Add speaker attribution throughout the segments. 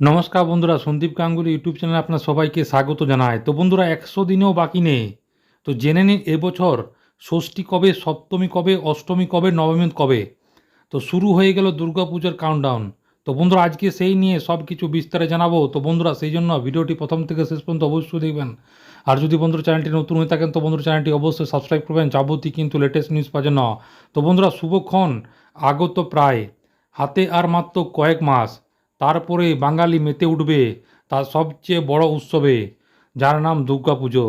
Speaker 1: নমস্কার বন্ধুরা, সন্দীপ গাঙ্গুলি ইউটিউব চ্যানেলে আপনার সবাইকে স্বাগত জানায় তো বন্ধুরা, একশো দিনেও বাকি নেই। তো জেনে নিন এবছর ষষ্ঠী কবে, সপ্তমী কবে, অষ্টমী কবে, নবমী কবে? তো শুরু হয়ে গেল দুর্গাপূজার কাউন্টডাউন তো বন্ধুরা, আজকে সেই নিয়ে সব কিছু বিস্তারে জানাব। তো বন্ধুরা, সেই জন্য ভিডিওটি প্রথম থেকে শেষ পর্যন্ত অবশ্যই দেখবেন। আর যদি বন্ধুরা চ্যানেলটি নতুন হয়ে থাকেন, তো বন্ধুরা চ্যানেলটি অবশ্যই সাবস্ক্রাইব করবেন। যাবতীয় কিন্তু লেটেস্ট নিউজ পাওয়ার জন্য। তো বন্ধুরা শুভক্ষণ আগত প্রায়। হাতে আর মাত্র কয়েক মাস। তারপরে বাঙালি মেতে উঠবে তার সবচেয়ে বড় উৎসবে, যার নাম দুর্গাপুজো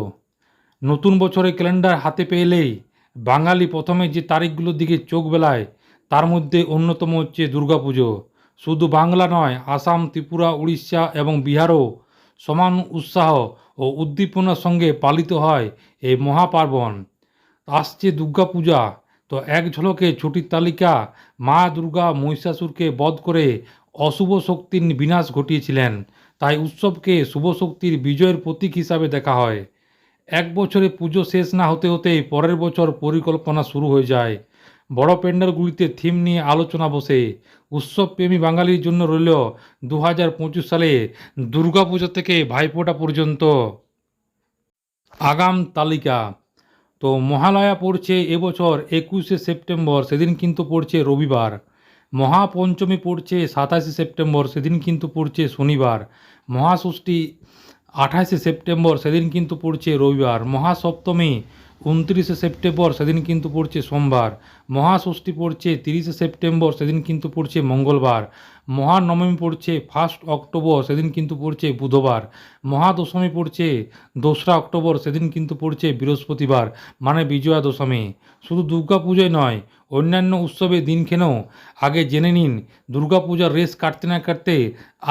Speaker 1: নতুন বছরে ক্যালেন্ডার হাতে পেলেই বাঙালি প্রথমে যে তারিখগুলোর দিকে চোখ বেলায়, তার মধ্যে অন্যতম হচ্ছে দুর্গাপুজো শুধু বাংলা নয়, আসাম, ত্রিপুরা, উড়িষ্যা এবং বিহারও সমান উৎসাহ ও উদ্দীপনার সঙ্গে পালিত হয় এই মহাপার্বণ। আসছে দুর্গাপূজা তো এক ঝলকে ছুটির তালিকা মা দুর্গা মহিষাসুরকে বধ করে অশুভ শক্তির বিনাশ ঘটিয়েছিলেন। তাই উৎসবকে শুভ শক্তির বিজয়ের প্রতীক হিসাবে দেখা হয়। এক বছরে পুজো শেষ না হতে হতেই পরের বছর পরিকল্পনা শুরু হয়ে যায়। বড় প্যান্ডেলগুলিতে থিম নিয়ে আলোচনা বসে। উৎসবপ্রেমী বাঙালির জন্য রইল দু হাজার পঁচিশ সালে দুর্গাপূজা থেকে ভাইফোঁটা পর্যন্ত। আগাম তালিকা। তো মহালয়া পড়ছে এবছর একুশে সেপ্টেম্বর, সেদিন কিন্তু পড়ছে রবিবার। মহাপঞ্চমী পড়ছে সাতাশে সেপ্টেম্বর, সেদিন কিন্তু পড়ছে শনিবার। মহাষষ্ঠী আঠাশে সেপ্টেম্বর, সেদিন কিন্তু পড়ছে রবিবার। মহাসপ্তমী উনত্রিশে সেপ্টেম্বর, সেদিন কিন্তু পড়ছে সোমবার। মহাষষ্ঠী পড়ছে তিরিশে সেপ্টেম্বর, সেদিন কিন্তু পড়ছে মঙ্গলবার। মহানবমী পড়ছে ফার্স্ট অক্টোবর, সেদিন কিন্তু পড়ছে বুধবার। মহাদশমী পড়ছে দোসরা অক্টোবর, সেদিন কিন্তু পড়ছে বৃহস্পতিবার মানে বিজয়া দশমী শুধু দুর্গাপুজোয় নয়, অন্যান্য উৎসবে দিনক্ষণেও আগে জেনে নিন, দুর্গাপূজার রেস কাটতে না কাটতে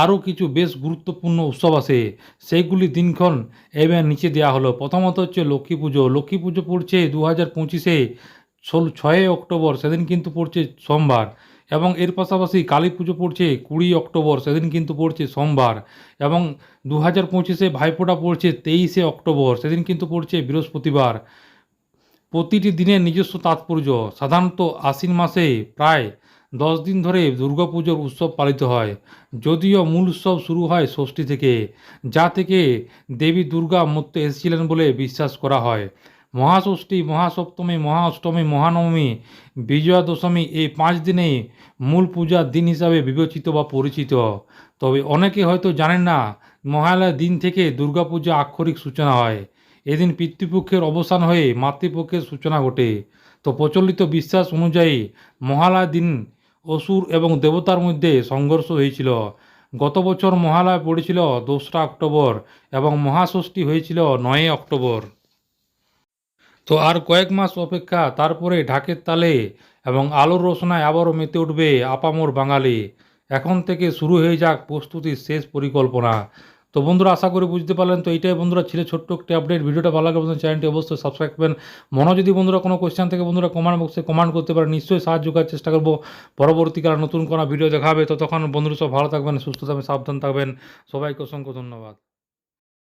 Speaker 1: আরও কিছু বেশ গুরুত্বপূর্ণ উৎসব আসে। সেইগুলি দিনক্ষণ এবার নিচে দেওয়া হলো। প্রথমত হচ্ছে লক্ষ্মী পুজো। লক্ষ্মী পুজো পড়ছে দু হাজার পঁচিশে ছয়ই অক্টোবর, সেদিন কিন্তু পড়ছে সোমবার। এবং এর পাশাপাশি কালী পুজো পড়ছে কুড়ি অক্টোবর, সেদিন কিন্তু পড়ছে সোমবার এবং দু হাজার পঁচিশে ভাইফোঁটা পড়ছে তেইশে অক্টোবর, সেদিন কিন্তু পড়ছে বৃহস্পতিবার। প্রতিটি দিনের নিজস্ব তাৎপর্য, সাধারণত আশ্বিন মাসে প্রায় দশ দিন ধরে দুর্গাপুজোর উৎসব পালিত হয়, যদিও মূল উৎসব শুরু হয় ষষ্ঠী থেকে, যা থেকে দেবী দুর্গা মর্তে এসেছিলেন বলে বিশ্বাস করা হয়। মহাষষ্ঠী, মহাসপ্তমী মহাঅষ্টমী মহানবমী বিজয়া দশমী এই পাঁচ দিনেই মূল পূজার দিন হিসাবে বিবেচিত বা পরিচিত। তবে অনেকে হয়তো জানেন না, মহালয়ার দিন থেকে দুর্গাপূজা আক্ষরিক সূচনা হয়। এদিন পিতৃপক্ষের অবসান হয়ে মাতৃপক্ষের সূচনা ঘটে। তো প্রচলিত বিশ্বাস অনুযায়ী মহালয়ার দিন অসুর এবং দেবতার মধ্যে সংঘর্ষ হয়েছিল। গত বছর মহালয়া পড়েছিল দোসরা অক্টোবর এবং মহাষষ্ঠী হয়েছিল নয়ই অক্টোবর। তো আর কয়েক মাস অপেক্ষা, তারপরে ঢাকের তালে এবং আলোর রোশনায় আবারও মেতে উঠবে আপামোর বাঙালি। এখন থেকে শুরু হয়ে যাক প্রস্তুতির শেষ পরিকল্পনা। তো বন্ধুরা, আশা করি বুঝতে পারলেন। তো এইটাই বন্ধুরা ছিল ছোট্ট একটি আপডেট ভিডিওটা ভালো লাগে বন্ধুরা, চ্যানেলটি অবশ্যই সাবস্ক্রাইব করবেন। মনে যদি বন্ধুরা কোনো কোয়েশ্চেন থেকে, বন্ধুরা কমেন্ট বক্সে কমেন্ট করতে পারেন। নিশ্চয়ই সাহায্য করার চেষ্টা করব। পরবর্তীকালে নতুন কোনো ভিডিও দেখাবে। তো তখন বন্ধুরা সব ভালো থাকবেন, সুস্থ থাকবেন, সাবধান থাকবেন। সবাইকে অসংখ্য ধন্যবাদ।